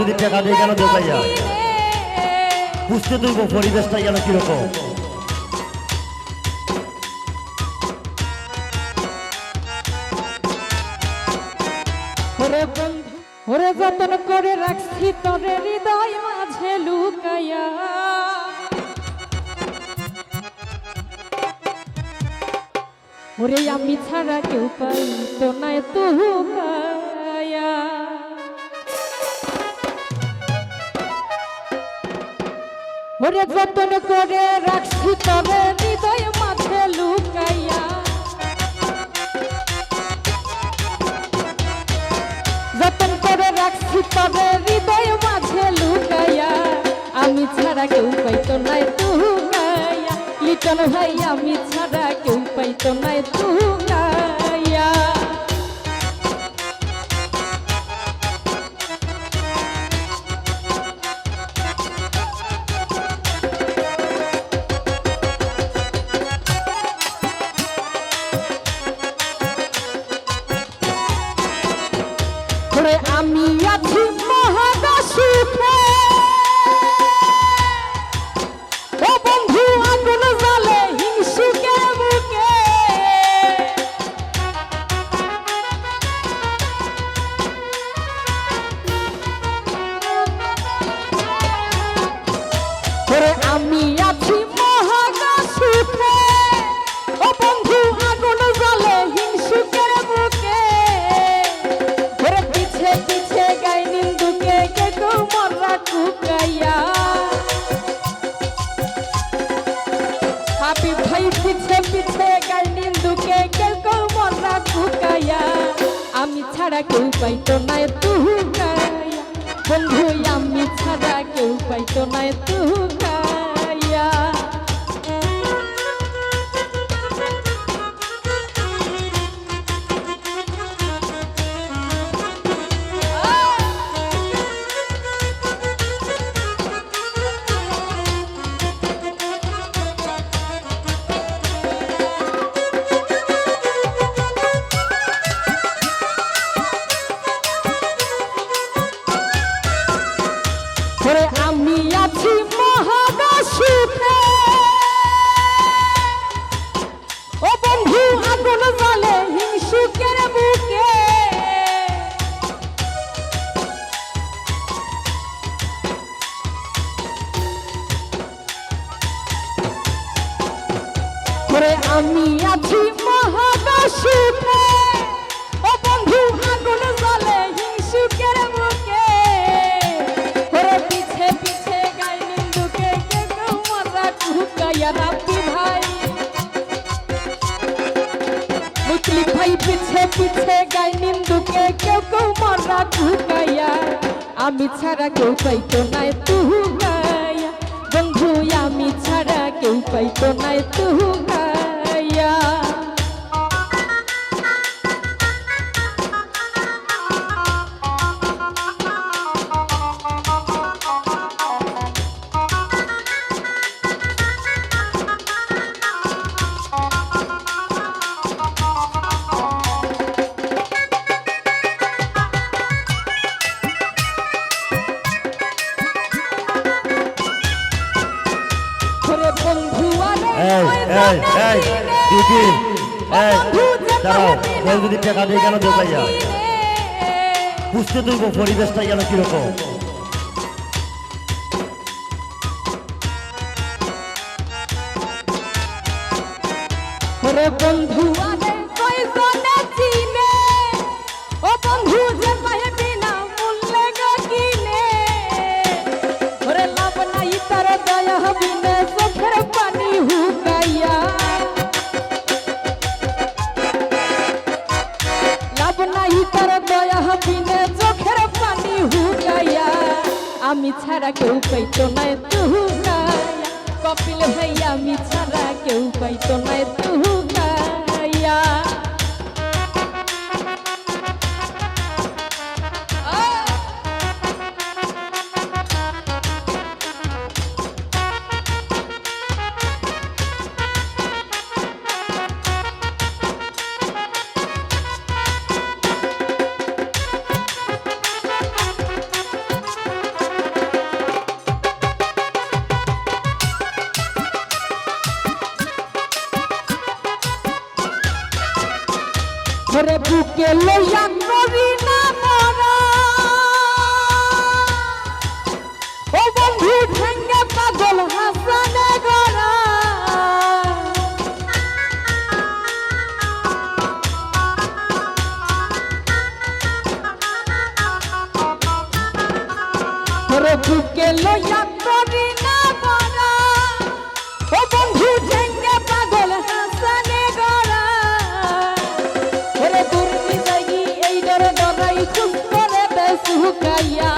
যদি টাকা দিয়ে বুঝতে পরিবেশটা যেন কীরকম। ওরে যতন করে রাখছি তোরে হৃদয় মাঝে লুকাইয়া ওরে আমি ছাড়া কেউ পাই তো নাই তু ওরে যতন করে রাখছি তোরে হৃদয় মাঝে লুকাইয়া। যতন করে রাখছি তবে হৃদয় মাঝে লুকাইয়া। আমি ছাড়া কেউ পাইতো নাই তু গায়া লিটন ভাই, আমি ছাড়া কেউ পাইতো নাই তু ছাড়া কেউ পাইতো না তু গায়া বন্ধু আমি ছাড়া কেউ পাইতো না তু আছি মহাদাসুখে ও বন্ধু, আগুন জ্বালে হিংসুকের বুকে ওরে পিছে পিছে গাই নিন্দুকে কে কেউ মারা ঢুকাইয়া রাব্বি ভাই। মুসলি ভাই পিছে পিছে গাই নিন্দুকে, কেউ কেউ মারা ঢুকাইয়া। আমি ছাড়া কেউ পাইতো নাই তু গায়া বন্ধু, আমি ছাড়া কেউ পাইতো নাই তু গায়া এই এই এই দিদি এই, দাঁড়াও কেউ যদি টাকা দিয়ে কেন দোকাইয়া। বুঝতে পরিবেশটা যেন কীরকম বন্ধু আমি ছাড়া কেউ পাইতো না তু গায়া কপিল ভাই আমি ছাড়া কেউ পাইতো না তু ওরে বুকে লইয়া করি না মরা ও বন্ধু ভেঙ্গে পাগল হাসানে গড়া। ওরে বুকে লইয়া করি না বেশ হুকাইয়া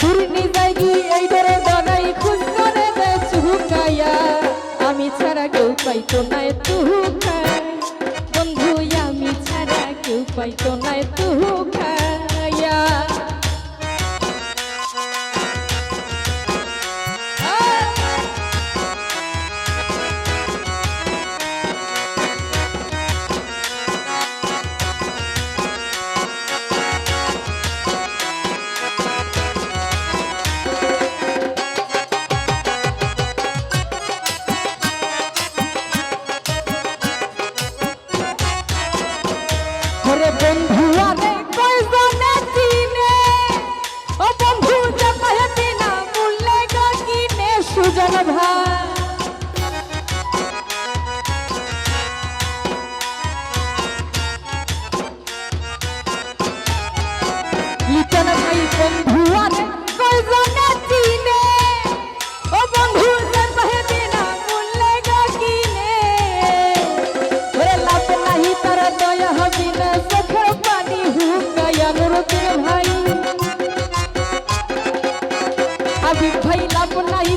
দুর্নি জাগি পাইতো নাই তুহুকাই বন্ধু আমি ছাড়া কেউ পাইতো নাই তু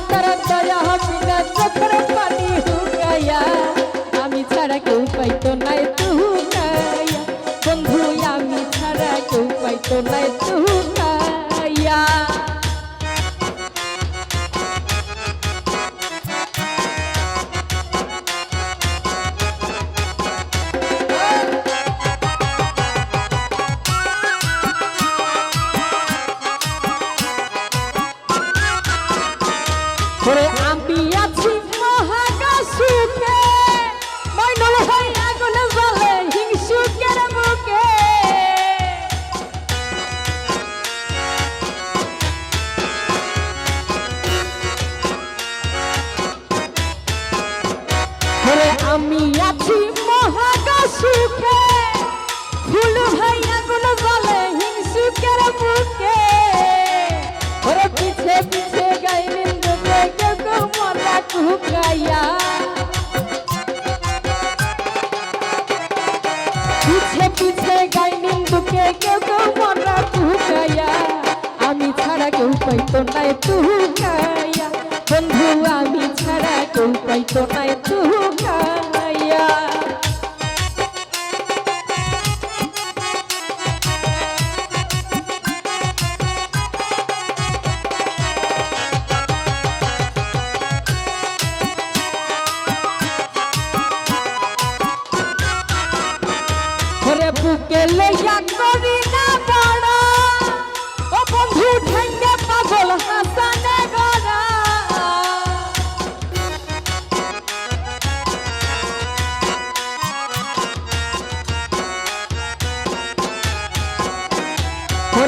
তার নাই তুকাইয়া বন্ধু আমি ছাড়া কেউ পাইতো নাই তুকাইয়া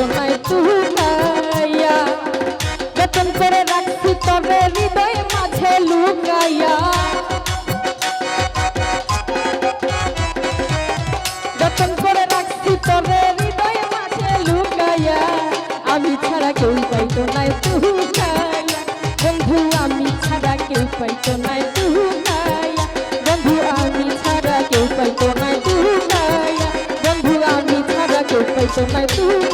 তু গাইয়া যতন করে রাখছি তবে হৃদয় মাঝে লুকাইয়া। যতন করে রাখছি তবে হৃদয় মাঝে লুকাইয়া, আমি ছাড়া কেউ পাইতো নাই তু গাইয়া বন্ধু, আমি ছাড়া কেউ পাইতো নাই তু গাইয়া বন্ধু, আমি ছাড়া কেউ পাইতো নাই তু বন্ধু, আমি ছাড়া কেউ পাইতো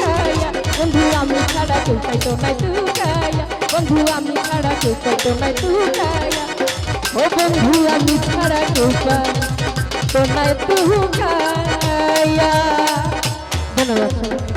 নাই তু গাইয়া বন্ধু, আমি ছাড়া কেউ পাইতো নাই তু গাইয়া ও বন্ধু, আমি ছাড়া কেউ পাই পাইতো না ধন্যবাদ।